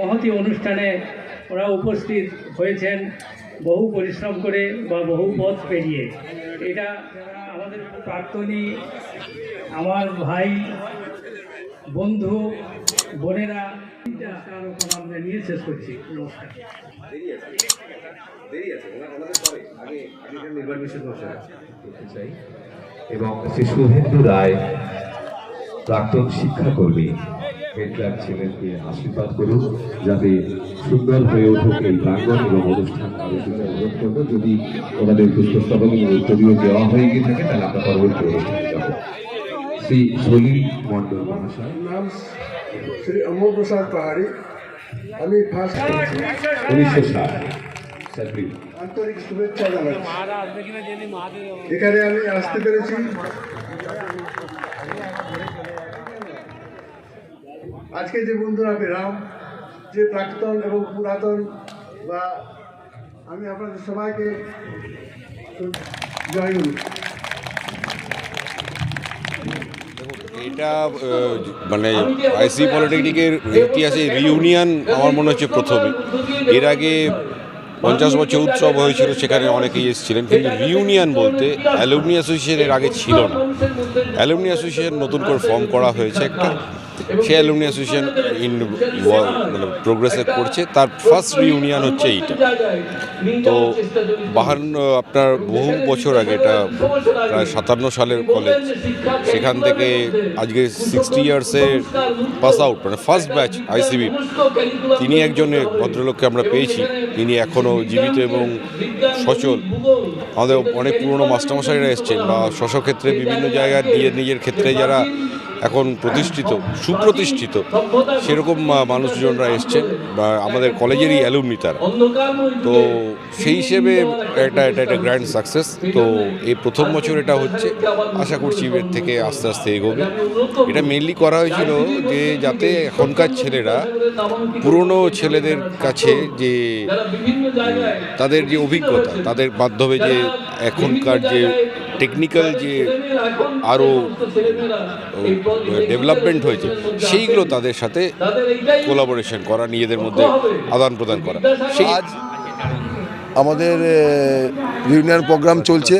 মহতি অনুষ্ঠানে ওরা উপস্থিত হয়েছেন, বহু পরিশ্রম করে বা বহু পথ পেরিয়ে। এটা আমাদের প্রাক্তনী আমার ভাই, বন্ধু, বোনেরা আমরা নিয়ে শেষ করছি। এবং শ্রী শুভেন্দু রায়, প্রাক্তন শিক্ষাকর্মী। হেডলার ছেলেকে আশীর্বাদ করুন যাতে সুন্দর হয়ে উঠুক এই প্রাঙ্গণ এবং অনুষ্ঠান আলোচনা অনুরোধ করব যদি ওনাদের পুষ্পস্তবক এবং উত্তরীয় দেওয়া হয়ে গিয়ে থাকে তাহলে আমরা পরবর্তী অনুষ্ঠানে যাব। শ্রী সলিল মণ্ডল মহাশয়। নাম শ্রী অমর প্রসাদ পাহাড়ি। আমি ফার্স্ট উনিশশো ষাট। আন্তরিক শুভেচ্ছা জানাচ্ছি। এখানে আমি আসতে পেরেছি। আজকে যে বন্ধুরা পেলাম যে প্রাক্তন এবং পুরাতন বা আমি আপনাদের সবাইকে জয় এটা মানে আইসি পলিটেকনিকের ইতিহাসে রিউনিয়ন আমার মনে হচ্ছে প্রথমে। এর আগে পঞ্চাশ বছর উৎসব হয়েছিল, সেখানে অনেকেই এসেছিলেন। কিন্তু রিউনিয়ন বলতে অ্যালুমিনি অ্যাসোসিয়েশন এর আগে ছিল না। অ্যালুমিনি অ্যাসোসিয়েশন নতুন করে ফর্ম করা হয়েছে। একটা সে অ্যালুমিনি অ্যাসোসিয়েশন ইন মানে প্রোগ্রেসে করছে। তার ফার্স্ট রিউনিয়ন হচ্ছে এইটা। তো বাহান্ন, আপনার বহু বছর আগে এটা, প্রায় সাতান্ন সালের কলেজ সেখান থেকে আজকে সিক্সটি ইয়ার্সের পাস আউট মানে ফার্স্ট ব্যাচ আইসিবি তিনি একজন ভদ্রলোককে আমরা পেয়েছি। তিনি এখনও জীবিত এবং সচল। আমাদের অনেক পুরনো মাস্টারমশাইরা এসছেন বা স্বস্বক্ষেত্রে বিভিন্ন জায়গায় নিজের নিজের ক্ষেত্রে যারা এখন প্রতিষ্ঠিত, সুপ্রতিষ্ঠিত, সেরকম মানুষজনরা এসছেন, বা আমাদের কলেজেরই অ্যালুমনি তারা। তো সেই হিসেবে একটা এটা একটা গ্র্যান্ড সাকসেস তো এই প্রথম বছর এটা হচ্ছে, আশা করছি এর থেকে আস্তে আস্তে এগোবে। এটা মেনলি করা হয়েছিল যে যাতে এখনকার ছেলেরা, পুরনো ছেলেদের কাছে যে, তাদের যে অভিজ্ঞতা, তাদের মাধ্যমে যে এখনকার যে টেকনিক্যাল যে আরও ডেভেলপমেন্ট হয়েছে, সেইগুলো তাদের সাথে কোলাবোরেশন করা, নিজেদের মধ্যে আদান প্রদান করা। সেই আজ আমাদের ইউনিয়ন প্রোগ্রাম চলছে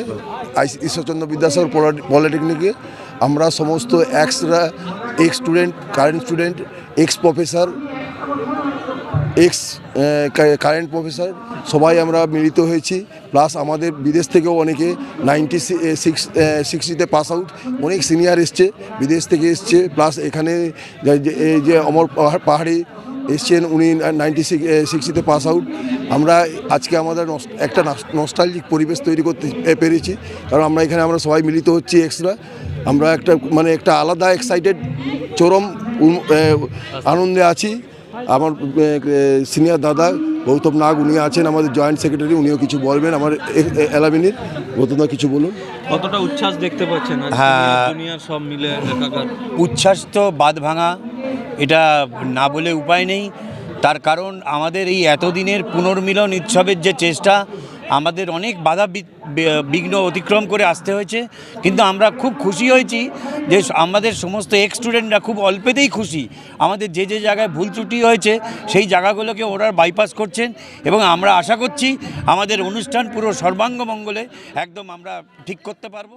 ঈশ্বরচন্দ্র বিদ্যাসাগর পলিটেকনিকে। আমরা সমস্ত এক্সরা ex student current student ex professor ex current professor সবাই আমরা মিলিত হয়েছি। প্লাস আমাদের বিদেশ থেকেও অনেকে নাইনটি সিক্স সিক্সটিতে পাস আউট অনেক সিনিয়র এসছে, বিদেশ থেকে এসছে। প্লাস এখানে যে- যে- এই যে অমর পাহাড়- পাহাড়ি এসছেন, উনি নাইনটি সিক্সটিতে পাস আউট আমরা আজকে আমাদের একটা নস্টালজিক পরিবেশ তৈরি করতে পেরেছি। কারণ আমরা এখানে আমরা সবাই মিলিত হচ্ছি এক্সরা আমরা একটা মানে একটা আলাদা এক্সাইটেড চরম আনন্দে আছি। আমার সিনিয়র দাদা গৌতম নাগ উনি আছেন আমাদের জয়েন্ট সেক্রেটারি উনিও কিছু বলবেন। আমার এলামিনীর গৌতম দা কিছু বলুন। কতটা উচ্ছ্বাস দেখতে পাচ্ছেন হ্যাঁ। দুনিয়ার সব মিলে একাকার। উচ্ছ্বাস তো বাদ ভাঙা এটা না বলে উপায় নেই। তার কারণ আমাদের এই এতদিনের পুনর্মিলন উৎসবের যে চেষ্টা, আমাদের অনেক বাধা বিঘ্ন অতিক্রম করে আসতে হয়েছে। কিন্তু আমরা খুব খুশি হয়েছি যে আমাদের সমস্ত এক্স স্টুডেন্টরা খুব অল্পেতেই খুশি। আমাদের যে যে জায়গায় ভুল ত্রুটি হয়েছে, সেই জায়গাগুলোকে ওরা বাইপাস করছেন এবং আমরা আশা করছি আমাদের অনুষ্ঠান পুরো সর্বাঙ্গ মঙ্গলে একদম আমরা ঠিক করতে পারব।